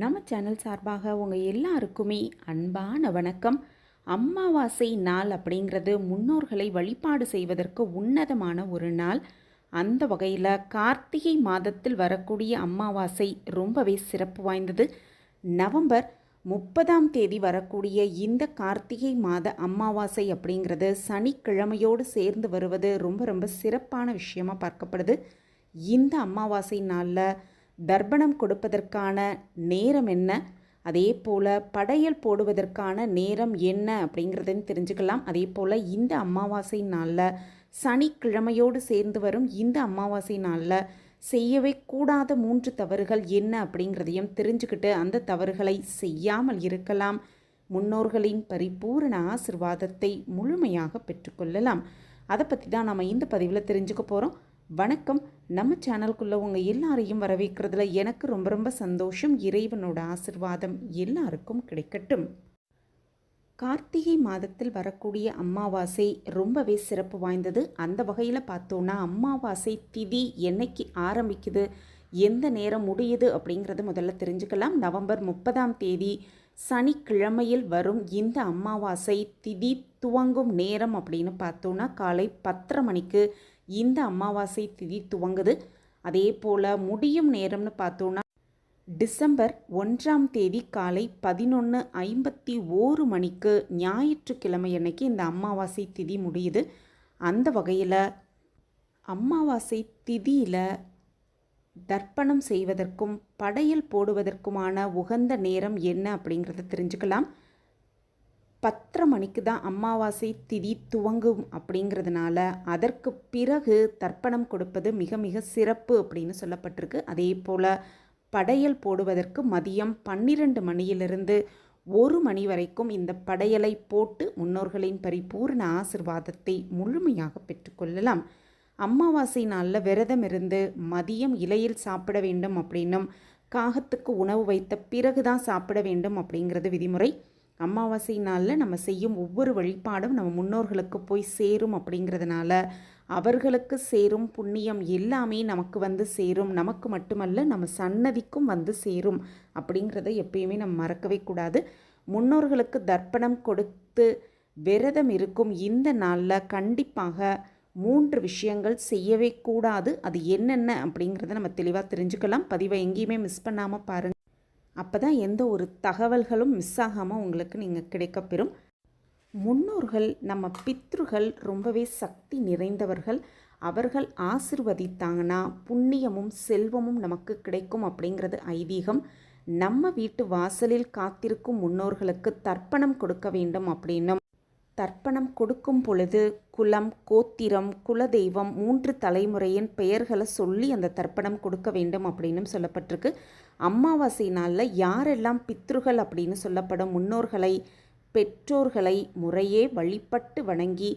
நம்ம சேனல் சார்பாக உங்கள் எல்லாருக்குமே அன்பான வணக்கம். அமாவாசை நாள் அப்படிங்கிறது முன்னோர்களை வழிபாடு செய்வதற்கு உன்னதமான ஒரு நாள். அந்த வகையில் கார்த்திகை மாதத்தில் வரக்கூடிய அமாவாசை ரொம்பவே சிறப்பு வாய்ந்தது. நவம்பர் முப்பதாம் தேதி வரக்கூடிய இந்த கார்த்திகை மாத அமாவாசை அப்படிங்கிறது சனிக்கிழமையோடு சேர்ந்து வருவது ரொம்ப ரொம்ப சிறப்பான விஷயமா பார்க்கப்படுது. இந்த அமாவாசை நாளில் தர்ப்பணம் கொடுப்பதற்கான நேரம் என்ன? அதே போல் படையல் போடுவதற்கான நேரம் என்ன அப்படிங்கிறதையும் தெரிஞ்சுக்கலாம். அதே போல் இந்த அமாவாசை நாளில் சனிக்கிழமையோடு சேர்ந்து வரும் இந்த அமாவாசை நாளில் செய்யவே கூடாத மூன்று தவறுகள் என்ன அப்படிங்கிறதையும் தெரிஞ்சுக்கிட்டு அந்த தவறுகளை செய்யாமல் இருக்கலாம். முன்னோர்களின் பரிபூரண ஆசிர்வாதத்தை முழுமையாக பெற்றுக்கொள்ளலாம் அதை பற்றி தான் நம்ம இந்த பதிவில் தெரிஞ்சுக்க போகிறோம் வணக்கம். நம்ம சேனலுக்குள்ளே உங்கள் எல்லாரையும் வரவேற்கிறதுல எனக்கு ரொம்ப ரொம்ப சந்தோஷம். இறைவனோட ஆசிர்வாதம் எல்லாருக்கும் கிடைக்கட்டும். கார்த்திகை மாதத்தில் வரக்கூடிய அமாவாசை ரொம்பவே சிறப்பு வாய்ந்தது. அந்த வகையில் பார்த்தோன்னா அம்மாவாசை திதி என்னைக்கு ஆரம்பிக்குது எந்த நேரம் முடியுது அப்படிங்கிறது முதல்ல தெரிஞ்சுக்கலாம். நவம்பர் முப்பதாம் தேதி சனிக்கிழமையில் வரும் இந்த அமாவாசை திதி துவங்கும் நேரம் அப்படின்னு பார்த்தோன்னா காலை பத்தரை மணிக்கு இந்த அமாவாசை திதி துவங்குது. அதே போல் முடியும் நேரம்னு பார்த்தோன்னா டிசம்பர் ஒன்றாம் தேதி காலை பதினொன்று ஐம்பத்தி ஓரு மணிக்கு ஞாயிற்றுக்கிழமை அன்னைக்கு இந்த அமாவாசை திதி முடியுது. அந்த வகையில் அமாவாசை திதியில் தர்ப்பணம் செய்வதற்கும் படையல் போடுவதற்குமான உகந்த நேரம் என்ன அப்படிங்கிறத தெரிஞ்சுக்கலாம். பத்தரை மணிக்கு தான் அமாவாசை திதி துவங்கும் அப்படிங்கிறதுனால அதற்கு பிறகு தர்ப்பணம் கொடுப்பது மிக மிக சிறப்பு அப்படின்னு சொல்லப்பட்டிருக்கு. அதே போல் படையல் போடுவதற்கு மதியம் பன்னிரண்டு மணியிலிருந்து ஒரு மணி வரைக்கும் இந்த படையலை போட்டு முன்னோர்களின் பரிபூர்ண ஆசிர்வாதத்தை முழுமையாக பெற்றுக்கொள்ளலாம் அமாவாசை நாளில் விரதம் இருந்து மதியம் இலையில் சாப்பிட வேண்டும் அப்படின்னும் காகத்துக்கு உணவு வைத்த பிறகு தான் சாப்பிட வேண்டும் அப்படிங்கிறது விதிமுறை. அமாவாசை நாளில் நம்ம செய்யும் ஒவ்வொரு வழிபாடும் நம்ம முன்னோர்களுக்கு போய் சேரும் அப்படிங்கிறதுனால அவர்களுக்கு சேரும் புண்ணியம் எல்லாமே நமக்கு வந்து சேரும். நமக்கு மட்டுமல்ல நம்ம சன்னதிக்கும் வந்து சேரும் அப்படிங்கிறத எப்பயுமே நம்ம மறக்கவே கூடாது. முன்னோர்களுக்கு தர்ப்பணம் கொடுத்து விரதம் இருக்கும் இந்த நாளில் கண்டிப்பாக மூன்று விஷயங்கள் செய்யவே கூடாது. அது என்னென்ன அப்படிங்கிறத நம்ம தெளிவாக தெரிஞ்சுக்கலாம். பதிவை எங்கேயுமே மிஸ் பண்ணாமல் பாருங்கள் அப்போ தான் எந்த ஒரு தகவல்களும் மிஸ் ஆகாமல் உங்களுக்கு நீங்கள் கிடைக்கப்பெறும். முன்னோர்கள் நம்ம பித்ருகள் ரொம்பவே சக்தி நிறைந்தவர்கள். அவர்கள் ஆசிர்வதித்தாங்கன்னா புண்ணியமும் செல்வமும் நமக்கு கிடைக்கும் அப்படிங்கிறது ஐதீகம். நம்ம வீட்டு வாசலில் காத்திருக்கும் முன்னோர்களுக்கு தர்ப்பணம் கொடுக்க வேண்டும் அப்படின்னும் தர்ப்பணம் கொடுக்கும் பொழுது குலம் கோத்திரம் குலதெய்வம் மூன்று தலைமுறையின் பெயர்களை சொல்லி அந்த தர்ப்பணம் கொடுக்க வேண்டும் அப்படின்னும் சொல்லப்பட்டிருக்கு. அமாவாசை நாளில் யாரெல்லாம் பித்ருகள் அப்படின்னு சொல்லப்படும் முன்னோர்களை பெற்றோர்களை முறையே வழிபட்டு வணங்கி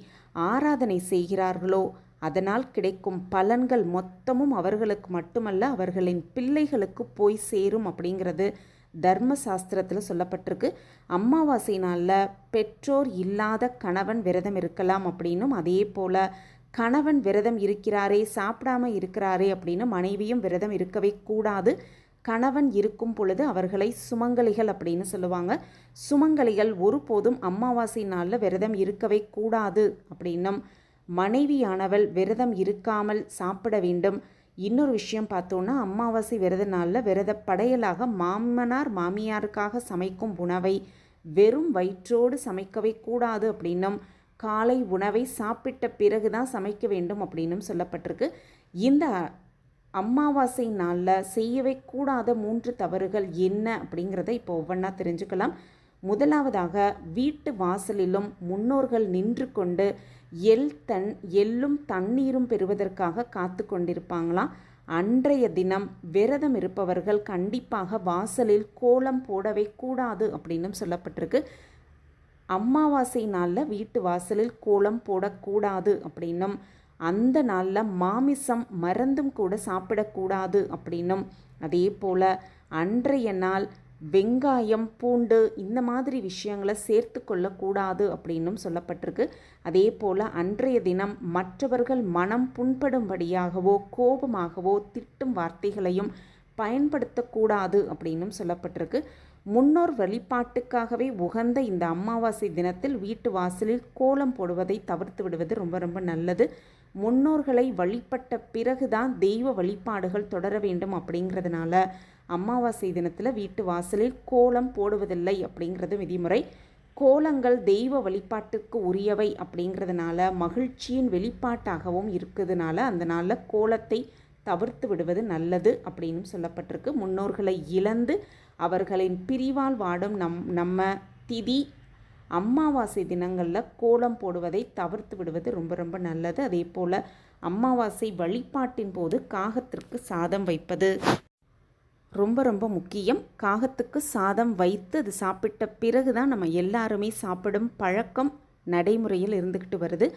ஆராதனை செய்கிறார்களோ அதனால் கிடைக்கும் பலன்கள் மொத்தமும் அவர்களுக்கு மட்டுமல்ல அவர்களின் பிள்ளைகளுக்கு போய் சேரும் அப்படிங்கிறது தர்ம சாஸ்திரத்தில் சொல்லப்பட்டிருக்கு. அமாவாசை நாளில் பெற்றோர் இல்லாத கணவன் விரதம் இருக்கலாம் அப்படின்னும் அதே போல் கணவன் விரதம் இருக்கிறாரே சாப்பிடாம இருக்கிறாரே அப்படின்னு மனைவியும் விரதம் இருக்கவே கூடாது. கணவன் இருக்கும் பொழுது அவர்களை சுமங்கலிகள் அப்படின்னு சொல்லுவாங்க. சுமங்கலிகள் ஒருபோதும் அமாவாசை நாளில் விரதம் இருக்கவே கூடாது அப்படின்னும். மனைவியானவள் விரதம் இருக்காமல் சாப்பிட வேண்டும். இன்னொரு விஷயம் பார்த்தோன்னா அமாவாசை விரத நாளில் விரத படையலாக மாமனார் மாமியாருக்காக சமைக்கும் உணவை வெறும் வயிற்றோடு சமைக்கவே கூடாது அப்படின்னும் காலை உணவை சாப்பிட்ட பிறகு தான் சமைக்க வேண்டும் அப்படின்னும் சொல்லப்பட்டிருக்கு. இந்த அமாவாசை நாளில் செய்யவே கூடாத மூன்று தவறுகள் என்ன அப்படிங்கிறத இப்போ ஒவ்வொன்றா தெரிஞ்சுக்கலாம். முதலாவதாக வீட்டு வாசலிலும் முன்னோர்கள் நின்று கொண்டு எல் தன் எள்ளும் தண்ணீரும் பெறுவதற்காக காத்து கொண்டிருப்பாங்களாம். அன்றைய தினம் விரதம் இருப்பவர்கள் கண்டிப்பாக வாசலில் கோலம் போடவே கூடாது அப்படின்னும் சொல்லப்பட்டிருக்கு. அமாவாசை நாளில் வீட்டு வாசலில் கோலம் போடக்கூடாது அப்படின்னும் அந்த நாளில் மாமிசம் மறந்தும் கூட சாப்பிடக்கூடாது அப்படின்னும். அதே போல் அன்றைய நாள் வெங்காயம் பூண்டு இந்த மாதிரி விஷயங்களை சேர்த்து கொள்ளக்கூடாது அப்படின்னும் சொல்லப்பட்டிருக்கு. அதே போல் அன்றைய தினம் மற்றவர்கள் மனம் புண்படும்படியாகவோ கோபமாகவோ திட்டும் வார்த்தைகளையும் பயன்படுத்தக்கூடாது அப்படின்னும் சொல்லப்பட்டிருக்கு. முன்னோர் வழிபாட்டுக்காகவே உகந்த இந்த அமாவாசை தினத்தில் வீட்டு வாசலில் கோலம் போடுவதை தவிர்த்து விடுவது ரொம்ப ரொம்ப நல்லது. முன்னோர்களை வழிபட்ட பிறகுதான் தெய்வ வழிபாடுகள் தொடர வேண்டும் அப்படிங்கிறதுனால அமாவாசை தினத்தில் வீட்டு வாசலில் கோலம் போடுவதில்லை அப்படிங்கிறது விதிமுறை. கோலங்கள் தெய்வ வழிபாட்டுக்கு உரியவை அப்படிங்கிறதுனால மகிழ்ச்சியின் வெளிப்பாட்டாகவும் இருக்குதுனால அந்த நாளில் கோலத்தை தவிர்த்து விடுவது நல்லது அப்படின்னு சொல்லப்பட்டிருக்கு. முன்னோர்களை இழந்து அவர்களின் பிரிவால் வாடும் நம் நம்ம திதி அமாவாசை தினங்களில் கோலம் போடுவதை தவிர்த்து விடுவது ரொம்ப ரொம்ப நல்லது. அதே போல் அமாவாசை வழிபாட்டின் போது காகத்திற்கு சாதம் வைப்பது. ரொம்ப ரொம்ப முக்கியம். காகத்துக்கு சாதம் வைத்து அது சாப்பிட்ட பிறகு தான் நம்ம எல்லாருமே சாப்பிடும் பழக்கம் நடைமுறையில் இருந்துக்கிட்டு வருது.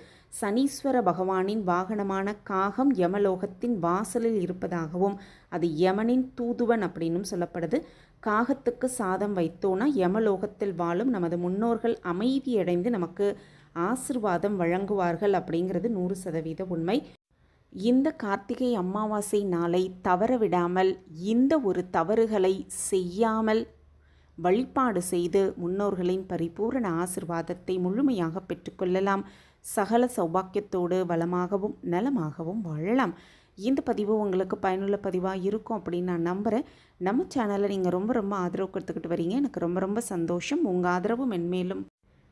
சனீஸ்வர பகவானின் வாகனமான காகம் யமலோகத்தின் வாசலில் இருப்பதாகவும் அது யமனின் தூதுவன் அப்படின்னும் சொல்லப்படுது. காகத்துக்கு சாதம் வைத்தோன்னா யமலோகத்தில் வாழும் நமது முன்னோர்கள் அமைதியடைந்து நமக்கு ஆசிர்வாதம் வழங்குவார்கள் அப்படிங்கிறது நூறு சதவீத உண்மை. இந்த கார்த்திகை அமாவாசை நாளை தவறவிடாமல் இந்த ஒரு தவறுகளை செய்யாமல் வழிபாடு செய்து முன்னோர்களின் பரிபூரண ஆசிர்வாதத்தை முழுமையாக பெற்றுக்கொள்ளலாம் சகல சௌபாக்கியத்தோடு வளமாகவும் நலமாகவும் வாழலாம். இந்த பதிவு உங்களுக்கு பயனுள்ள பதிவாக இருக்கும் அப்படின்னு நான் நம்புகிறேன் நம்ம சேனலை நீங்கள் ரொம்ப ரொம்ப ஆதரவு கொடுத்துக்கிட்டு வரீங்க. எனக்கு ரொம்ப ரொம்ப சந்தோஷம். உங்கள் ஆதரவு மென்மேலும்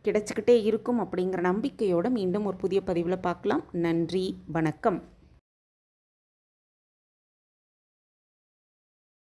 கிடைச்சிக்கிட்டே இருக்கும் அப்படிங்கிற நம்பிக்கையோடு மீண்டும் ஒரு புதிய பதிவில் பார்க்கலாம். நன்றி. வணக்கம்.